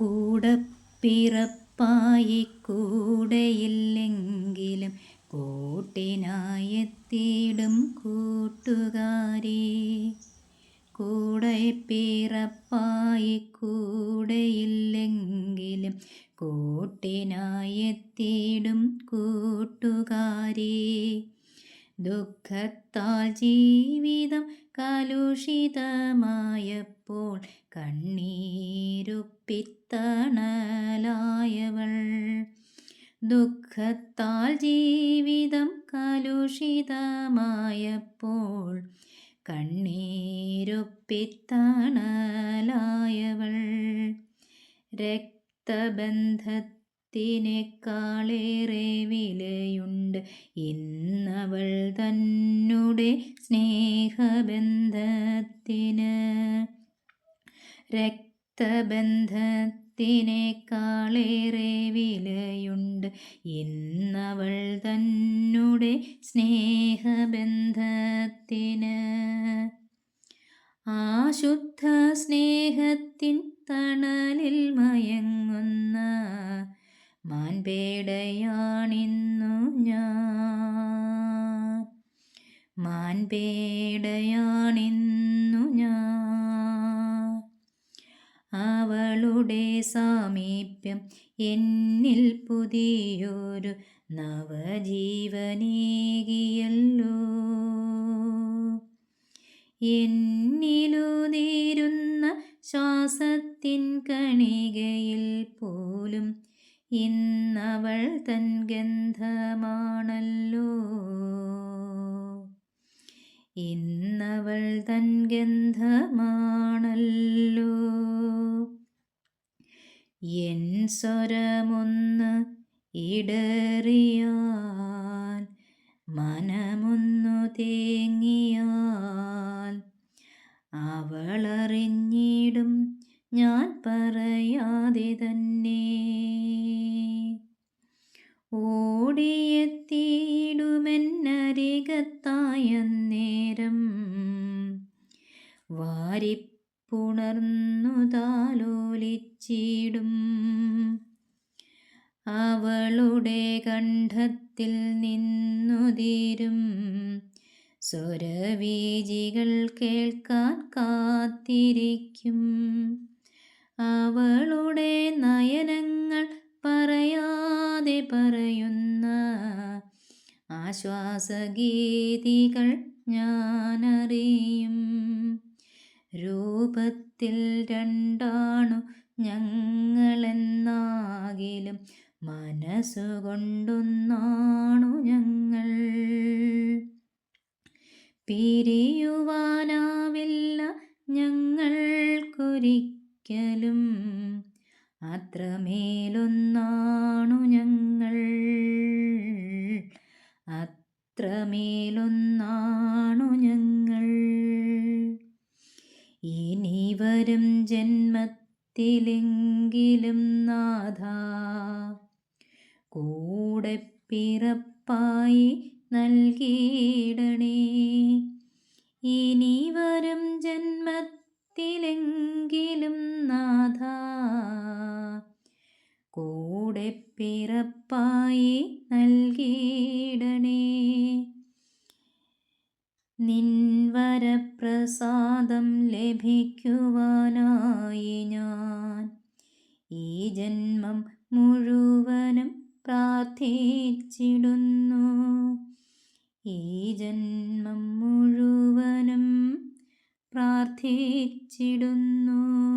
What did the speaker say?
കൂടപ്പിറപ്പായി കൂടെയില്ലെങ്കിലും കൂട്ടിനായെത്തിയിടും കൂട്ടുകാരി. കൂടെ പിറപ്പായി കൂടെയില്ലെങ്കിലും കൂട്ടിനായെത്തിയിടും കൂട്ടുകാരി. ദുഃഖത്താൽ ജീവിതം കലുഷിതമായപ്പോൾ കണ്ണീരുപ്പിത്തണലായവൾ. ദുഃഖത്താൽ ജീവിതം കലുഷിതമായപ്പോൾ കണ്ണീരുപ്പിത്തണലായവൾ. രക്തബന്ധത്തിനേക്കാളേറെ വിലയുണ്ട്. ഇന്നവൾ തന്നെ സ്നേഹബന്ധത്തിന്. രക്തബന്ധത്തിനേക്കാളേറെ വിലയുണ്ട്. ഇന്നവൾ തന്നെ സ്നേഹബന്ധത്തിന്. ആശുദ്ധ സ്നേഹത്തിൻ തണലിൽ മയങ്ങുന്ന മാൻപേടയാണിന്നു ഞാൻ. മാൻപേടയാണിന്നു ഞാൻ. അവളുടെ സാമീപ്യം എന്നിൽ പുതിയൊരു നവജീവനേകിയല്ലോ. എന്നിലുതിരുന്ന ശ്വാസത്തിൻ കണികയിൽ പോലും ഇന്നവൾ തൻ ഗന്ധമാണല്ലോ. ഇന്നവൾ തൻ ഗന്ധമാണല്ലോ. എൻ സ്വരമൊന്ന് ഇടറിയാൽ മനമൊന്നു തേങ്ങിയാൽ അവളറിഞ്ഞിടും ഞാൻ പറയാതെ തന്നെ. ഓടിയെത്തിയിടുമെന്നരികത്തായ നേരം വാരിപ്പുണർന്നു താലോലിച്ചിടും അവളുടെ കണ്ഠത്തിൽ നിന്നുതിരും. സ്വരവീജികൾ കേൾക്കാൻ കാത്തിരിക്കും. അവളുടെ നയനങ്ങൾ പറയാതെ പറയുന്ന ആശ്വാസഗീതികൾ ഞാനറിയും. രൂപത്തിൽ രണ്ടാണു ഞങ്ങളെന്നാകിലും മനസ്സുകൊണ്ടൊന്നാണു ഞങ്ങൾ. പിരിയുവാനാവില്ല ഞങ്ങൾക്കൊരിക്കലും അത്രമേലൊന്നാണു ഞങ്ങൾ. അത്രമേലൊന്നാണു ഞങ്ങൾ. ഇനി വരും ജന്മത്തിലെങ്കിലും നാഥ കൂടെ പിറപ്പായി നൽകിയിടണേ. ഇനി വരും ജന്മത്തിലെങ്കിലും നാഥ കൂടെ പിറപ്പായി നൽകിയിടണേ. നിൻവരപ്രസാദം ലഭിക്കുവാനായി ഞാൻ ഈ ജന്മം മുഴുവനും പ്രാർത്ഥിച്ചിടുന്നു. ഈ ജന്മം മുഴുവനും പ്രാർത്ഥിച്ചിടുന്നു.